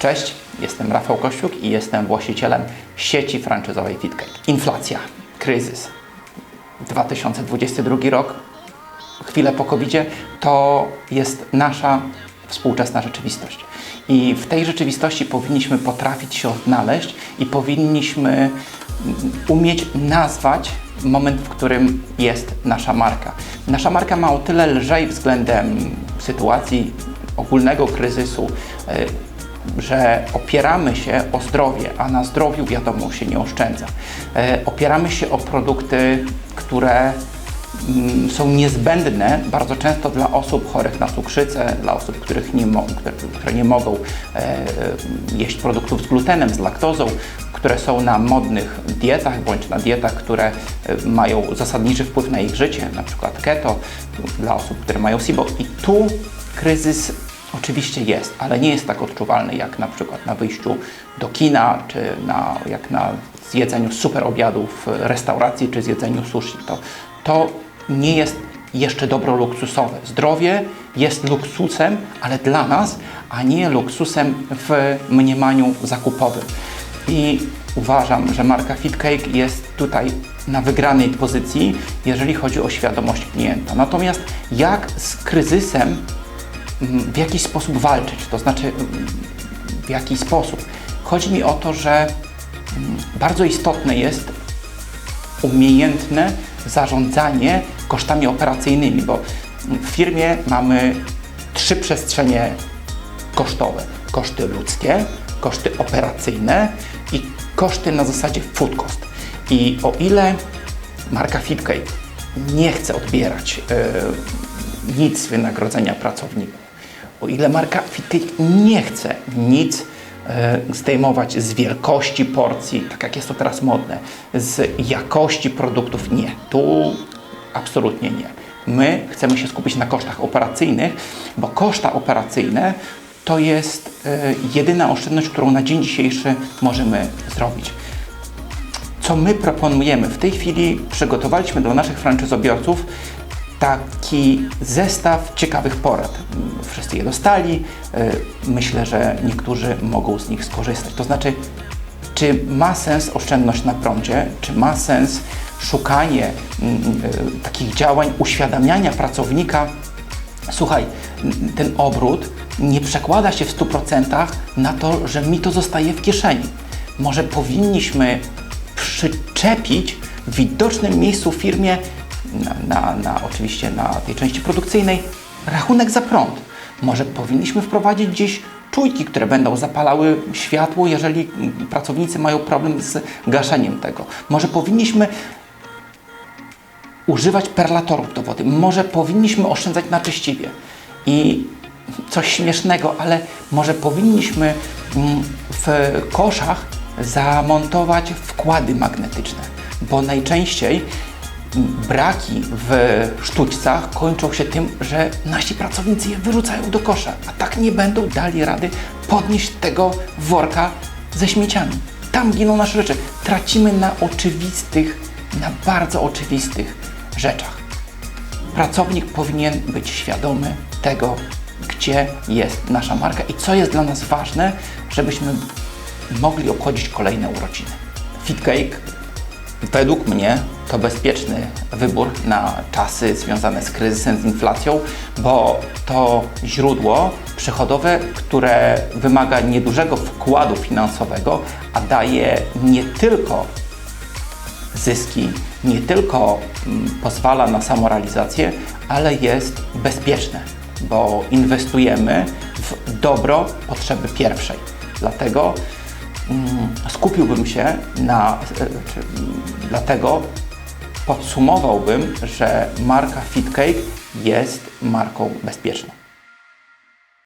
Cześć, jestem Rafał Kościuk i jestem właścicielem sieci franczyzowej FitCake. Inflacja, kryzys, 2022 rok, chwilę po covid to jest nasza współczesna rzeczywistość. I w tej rzeczywistości powinniśmy potrafić się odnaleźć i powinniśmy umieć nazwać moment, w którym jest nasza marka. Nasza marka ma o tyle lżej względem sytuacji ogólnego kryzysu, e, że opieramy się o zdrowie, a na zdrowiu wiadomo się nie oszczędza. E, Opieramy się o produkty, które mm, są niezbędne bardzo często dla osób chorych na cukrzycę, dla osób, których nie które, które nie mogą e, jeść produktów z glutenem, z laktozą, które są na modnych dietach bądź na dietach, które e, mają zasadniczy wpływ na ich życie, na przykład keto, dla osób, które mają SIBO. I tu kryzys oczywiście jest, ale nie jest tak odczuwalny jak na przykład na wyjściu do kina, czy na, jak na zjedzeniu super obiadu w restauracji, czy zjedzeniu sushi. To, to nie jest jeszcze dobro luksusowe. Zdrowie jest luksusem, ale dla nas, a nie luksusem w mniemaniu zakupowym. I uważam, że marka FitCake jest tutaj na wygranej pozycji, jeżeli chodzi o świadomość klienta. Natomiast jak z kryzysem w jakiś sposób walczyć, to znaczy mm, w jaki sposób. Chodzi mi o to, że mm, bardzo istotne jest umiejętne zarządzanie kosztami operacyjnymi, bo w firmie mamy trzy przestrzenie kosztowe: koszty ludzkie, koszty operacyjne i koszty na zasadzie food cost. I o ile marka FitCake nie chce odbierać e, nic z wynagrodzenia pracowników, o ile marka FitCake nie chce nic e, zdejmować z wielkości porcji, tak jak jest to teraz modne, z jakości produktów, nie. Tu absolutnie nie. My chcemy się skupić na kosztach operacyjnych, bo koszta operacyjne to jest e, jedyna oszczędność, którą na dzień dzisiejszy możemy zrobić co my proponujemy. W tej chwili przygotowaliśmy dla naszych franczyzobiorców taki zestaw ciekawych porad. Wszyscy je dostali. y, Myślę, że niektórzy mogą z nich skorzystać. To znaczy, czy ma sens oszczędność na prądzie, czy ma sens szukanie mm, y, takich działań uświadamiania pracownika, słuchaj, ten obrót nie przekłada się w 100% na to, że mi to zostaje w kieszeni. Może powinniśmy przyczepić w widocznym miejscu w firmie, na, na, na, oczywiście na tej części produkcyjnej, rachunek za prąd. Może powinniśmy wprowadzić gdzieś czujki, które będą zapalały światło, jeżeli pracownicy mają problem z gaszeniem tego. Może powinniśmy używać perlatorów do wody. Może powinniśmy oszczędzać na czyściwie. I coś śmiesznego, ale może powinniśmy mm, w koszach zamontować wkłady magnetyczne, bo najczęściej braki w sztućcach kończą się tym, że nasi pracownicy je wyrzucają do kosza, a tak nie będą dali rady podnieść tego worka ze śmieciami. Tam giną nasze rzeczy. Tracimy na oczywistych, na bardzo oczywistych rzeczach. Pracownik powinien być świadomy tego, gdzie jest nasza marka i co jest dla nas ważne, żebyśmy mogli obchodzić kolejne urodziny. FitCake według mnie to bezpieczny wybór na czasy związane z kryzysem, z inflacją, bo to źródło przychodowe, które wymaga niedużego wkładu finansowego, a daje nie tylko zyski, nie tylko mm, pozwala na samorealizację, ale jest bezpieczne, bo inwestujemy w dobro potrzeby pierwszej. Dlatego mm, skupiłbym się na, e, czy, mm, dlatego podsumowałbym, że marka FitCake jest marką bezpieczną.